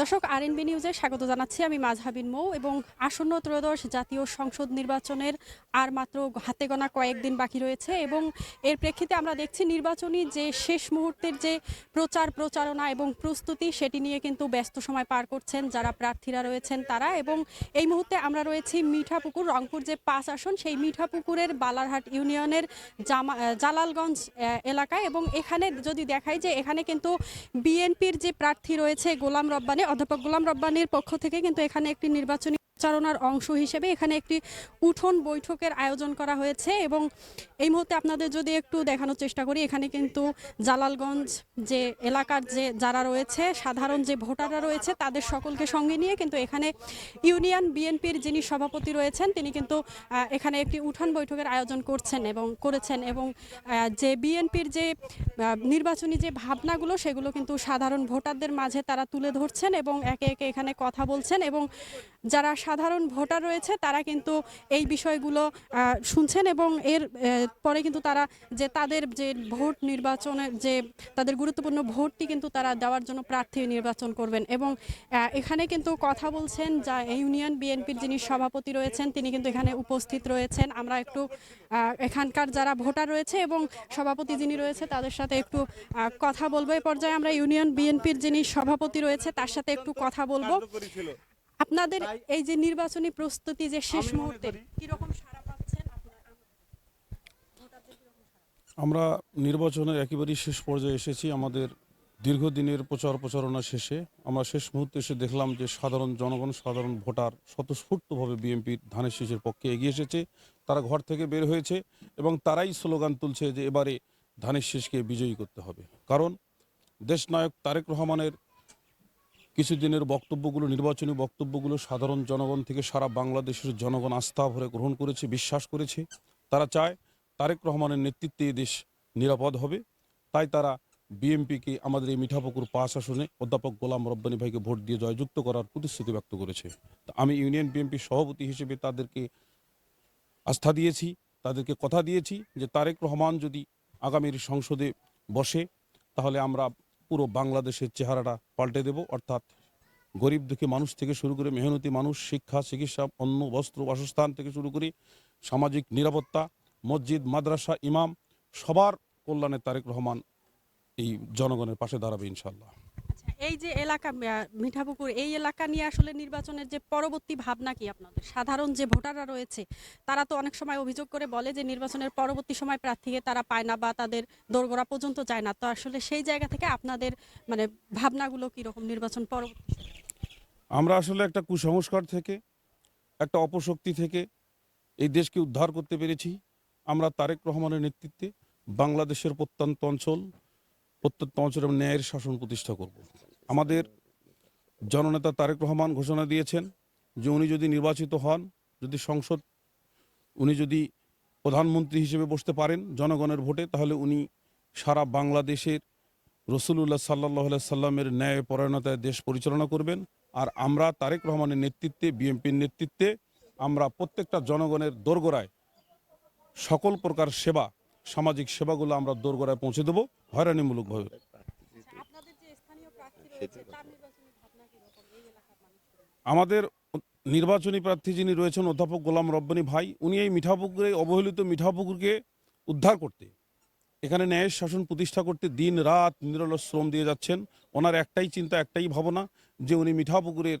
দর্শক আর আরএনবি নিউজে স্বাগত জানাচ্ছি আমি মাঝহাবিন মৌ এবং আসন্ন ত্রয়োদশ জাতীয় সংসদ নির্বাচনের আর মাত্র হাতে গোনা কয়েকদিন বাকি রয়েছে এবং এর প্রেক্ষিতে আমরা দেখছি নির্বাচনী যে শেষ মুহূর্তের যে প্রচার প্রচারণা এবং প্রস্তুতি, সেটি নিয়ে কিন্তু ব্যস্ত সময় পার করছেন যারা প্রার্থীরা রয়েছেন তারা এবং এই মুহূর্তে আমরা রয়েছি মিঠাপুকুর, রংপুর যে পাঁচ আসন, সেই মিঠাপুকুরের বালারহাট ইউনিয়নের জামা জালালগঞ্জ এলাকায় এবং এখানে যদি দেখাই যে এখানে কিন্তু বিএনপির যে প্রার্থী রয়েছে গোলাম রব্বানি অধ্যাপক গোলাম রব্বানির পক্ষ থেকে কিন্তু এখানে একটি নির্বাচনী প্রচারণার অংশ হিসেবে এখানে একটি উঠোন বৈঠকের আয়োজন করা হয়েছে এবং এই মুহূর্তে আপনাদের যদি একটু দেখানোর চেষ্টা করি, এখানে কিন্তু জালালগঞ্জ যে এলাকার যে যারা রয়েছে, সাধারণ যে ভোটাররা রয়েছে, তাদের সকলকে সঙ্গে নিয়ে কিন্তু এখানে ইউনিয়ন বিএনপির যিনি সভাপতি রয়েছেন, তিনি কিন্তু এখানে একটি উঠান বৈঠকের আয়োজন করছেন এবং করেছেন এবং যে বিএনপির যে নির্বাচনী যে ভাবনাগুলো, সেগুলো কিন্তু সাধারণ ভোটারদের মাঝে তারা তুলে ধরছেন এবং একে একে এখানে কথা বলছেন এবং যারা সাধারণ ভোটার রয়েছে, তারা কিন্তু এই বিষয়গুলো শুনছেন এবং এর পরে কিন্তু তারা যে তাদের যে ভোট নির্বাচনের যে তাদের গুরুত্বপূর্ণ ভোটটি কিন্তু তারা দেওয়ার জন্য প্রার্থী নির্বাচন করবেন এবং এখানে কিন্তু কথা বলছেন যা ইউনিয়ন বিএনপির যিনি সভাপতি রয়েছেন, তিনি কিন্তু এখানে উপস্থিত রয়েছেন। আমরা একটু এখানকার যারা ভোটার রয়েছে এবং সভাপতি যিনি রয়েছে, তাদের সাথে একটু কথা বলব। এই পর্যায়ে আমরা ইউনিয়ন বিএনপির যিনি সভাপতি রয়েছে, তার সাথে একটু কথা বলব। আপনাদের এই যে নির্বাচনী প্রস্তুতি যে শেষ মুহূর্তে কীরকম সাড়া পাচ্ছেন আপনারা? আমরা নির্বাচনের একেবারেই শেষ পর্যায়ে এসেছি। আমাদের দীর্ঘদিনের প্রচার প্রচারণা শেষে আমরা শেষ মুহূর্তে এসে দেখলাম যে সাধারণ জনগণ সাধারণ ভোটার স্বতঃস্ফূর্তভাবে বিএনপির ধানের শীষের পক্ষে এগিয়ে এসেছে। তারা ঘর থেকে বের হয়েছে এবং তারাই স্লোগান তুলছে যে এবারে ধানের শীষকে বিজয়ী করতে হবে। কারণ দেশনায়ক তারেক রহমানের কিছুদিনের বক্তব্যগুলো, নির্বাচনী বক্তব্যগুলো সাধারণ জনগণ থেকে সারা বাংলাদেশের জনগণ আস্থা ভরে গ্রহণ করেছে, বিশ্বাস করেছে। তারা চায় তারেক রহমানের নেতৃত্বে দেশ নিরাপদ হবে। তাই তারা বিএমপিকে আমাদের এই মিঠাপুকুর পাঁচ আসনে অধ্যাপক গোলাম রব্বানী ভাইকে ভোট দিয়ে জয়যুক্ত করার প্রতিশ্রুতি ব্যক্ত করেছে। আমি ইউনিয়ন বিএনপির সভাপতি হিসেবে তাদেরকে আস্থা দিয়েছি, তাদেরকে কথা দিয়েছি যে তারেক রহমান যদি আগামীর সংসদে বসে, তাহলে আমরা পুরো বাংলাদেশের চেহারাটা পাল্টে দেব, অর্থাৎ গরিব দুঃখী মানুষ থেকে শুরু করে মেহনতি মানুষ, শিক্ষা, চিকিৎসা, অন্ন, বস্ত্র, বাসস্থান থেকে শুরু করে সামাজিক নিরাপত্তা, মসজিদ, মাদ্রাসা, ইমাম, সবার কল্যাণে তারেক রহমান এই জনগণের পাশে দাঁড়াবে ইনশাল্লাহ এই যে এলাকা মিঠাপুকুর, এই এলাকা নিয়ে আসলে নির্বাচনের যে পরবর্তী ভাবনা কি আপনাদের? সাধারণ যে ভোটাররা রয়েছে, তারা তো অনেক সময় অভিযোগ করে বলে যে নির্বাচনের পরবর্তী সময় প্রার্থীকে তারা পায় না বা তাদের দোরগোড়া পর্যন্ত যায় না। তো আসলে সেই জায়গা থেকে আপনাদের মানে ভাবনাগুলো কীরকম নির্বাচন পরবর্তী আমরা আসলে একটা কুসংস্কার থেকে, একটা অপশক্তি থেকে এই দেশকে উদ্ধার করতে পেরেছি। আমরা তারেক রহমানের নেতৃত্বে বাংলাদেশের প্রত্যন্ত অঞ্চল, প্রত্যন্ত অঞ্চলে ন্যায়ের শাসন প্রতিষ্ঠা করব। আমাদের জননেতা তারেক রহমান ঘোষণা দিয়েছেন যে উনি যদি নির্বাচিত হন, যদি সংসদ, উনি যদি প্রধানমন্ত্রী হিসেবে বসতে পারেন জনগণের ভোটে, তাহলে উনি সারা বাংলাদেশের রসুল্লাহ সাল্লাহ সাল্লামের ন্যায় পরায়ণতায় দেশ পরিচালনা করবেন। আর আমরা তারেক রহমানের নেতৃত্বে, বিএনপির নেতৃত্বে, আমরা প্রত্যেকটা জনগণের দোরগোড়ায় সকল প্রকার সেবা, সামাজিক সেবাগুলো আমরা দোরগোড়ায় পৌঁছে দেবো। হয়রানিমূলকভাবে আপনাদের যে স্থানীয় প্রার্থী রয়েছে তার নির্বাচনী ভাবনা কীরকম এই এলাকার আমাদের নির্বাচনী প্রার্থী যিনি রয়েছেন, অধ্যাপক গোলাম রব্বানী ভাই, উনি এই মিঠাপুকুরে, অবহেলিত মিঠাপুকুরকে উদ্ধার করতে, এখানে ন্যায়ের শাসন প্রতিষ্ঠা করতে দিন রাত নিরলস শ্রম দিয়ে যাচ্ছেন। ওনার একটাই চিন্তা, একটাই ভাবনা, যে উনি মিঠাপুকুরের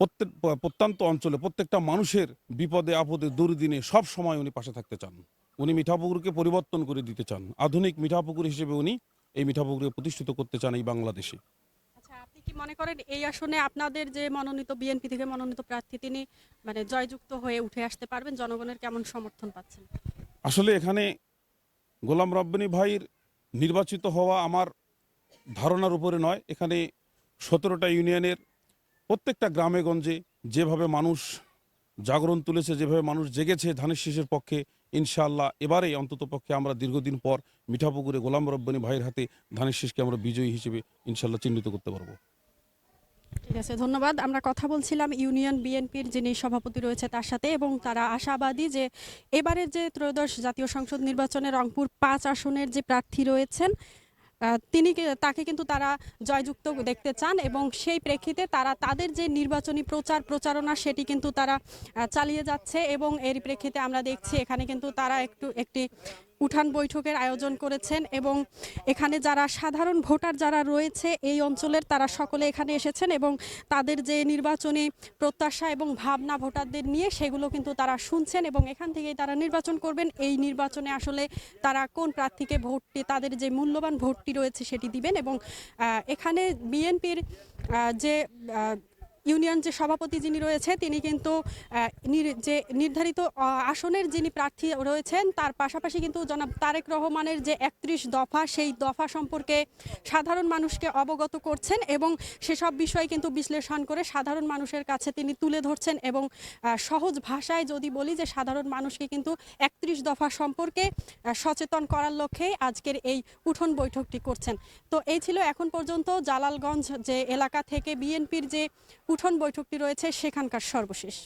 প্রত্যেক, প্রত্যন্ত অঞ্চলে, প্রত্যেকটা মানুষের বিপদে, আপদে, দুর্দিনে সব সময় উনি পাশে থাকতে চান। উনি মিঠাপুকুরকে পরিবর্তন করে দিতে চান। আধুনিক মিঠাপুকুর হিসেবে উনি এই মিঠাপুকুরকে প্রতিষ্ঠিত করতে চান এই বাংলাদেশে। আচ্ছা আপনি কি মনে করেন এই আসনে আপনাদের যে মনোনীত বিএনপি থেকে মনোনীত প্রার্থী তিনি মানে জয়যুক্ত হয়ে উঠে আসতে পারবেন? জনগণের কেমন সমর্থন পাচ্ছেন? আসলে এখানে গোলাম রব্বানী ভাইয়ের নির্বাচিত হওয়া আমার ধারণার উপরে নয়। এখানে সতেরোটা ইউনিয়নের প্রত্যেকটা গ্রামে গঞ্জে যেভাবে মানুষ জাগরণ তুলেছে যেভাবে মানুষ জেগেছে ধানের শীষের পক্ষে ইনশাআল্লাহ এবারে অন্তত পক্ষে আমরা দীর্ঘদিন পর মিঠাপুকুরে গোলাম রব্বানী ভাইয়ের হাতে ধানের শীষকে আমরা বিজয়ী হিসেবে ইনশাল্লাহ চিহ্নিত করতে পারব। ঠিক আছে, ধন্যবাদ। আমরা কথা বলছিলাম ইউনিয়ন বিএনপির যিনি সভাপতি রয়েছে তার সাথে এবং তারা আশাবাদী যে এবারের যে ত্রয়োদশ জাতীয় সংসদ নির্বাচনে রংপুর পাঁচ আসনের যে প্রার্থী রয়েছেন তিনি তাকে কিন্তু তারা জয়যুক্ত দেখতে চান এবং সেই প্রেক্ষিতে তারা তাদের যে নির্বাচনী প্রচার প্রচারণা সেটি কিন্তু তারা চালিয়ে যাচ্ছে এবং এর প্রেক্ষিতে আমরা দেখছি এখানে কিন্তু তারা একটু, একটি উঠান বৈঠকের আয়োজন করেছেন এবং এখানে যারা সাধারণ ভোটার যারা রয়েছে এই অঞ্চলের তারা সকলে এখানে এসেছেন এবং তাদের যে নির্বাচনী প্রত্যাশা এবং ভাবনা ভোটারদের নিয়ে সেগুলো কিন্তু তারা শুনছেন এবং এখান থেকেই তারা নির্বাচন করবেন। এই নির্বাচনে আসলে তারা কোন প্রার্থীকে ভোটটি, তাদের যে মূল্যবান ভোটটি রয়েছে সেটি দিবেন এবং এখানে বিএনপির যে ইউনিয়ন যে সভাপতি যিনি রয়েছে, তিনি কিন্তু যে নির্ধারিত আসনের যিনি প্রার্থী রয়েছেন, তার পাশাপাশি কিন্তু জনাব তারেক রহমানের যে একত্রিশ দফা, সেই দফা সম্পর্কে সাধারণ মানুষকে অবগত করছেন এবং সেসব বিষয় কিন্তু বিশ্লেষণ করে সাধারণ মানুষের কাছে তিনি তুলে ধরছেন এবং সহজ ভাষায় যদি বলি যে সাধারণ মানুষকে কিন্তু একত্রিশ দফা সম্পর্কে সচেতন করার লক্ষ্যে আজকের এই উঠোন বৈঠকটি করছেন। তো এই ছিল এখন পর্যন্ত জালালগঞ্জ যে এলাকা থেকে বিএনপির যে উঠোন বৈঠকটি রয়েছে সেখানকার সর্বশেষ।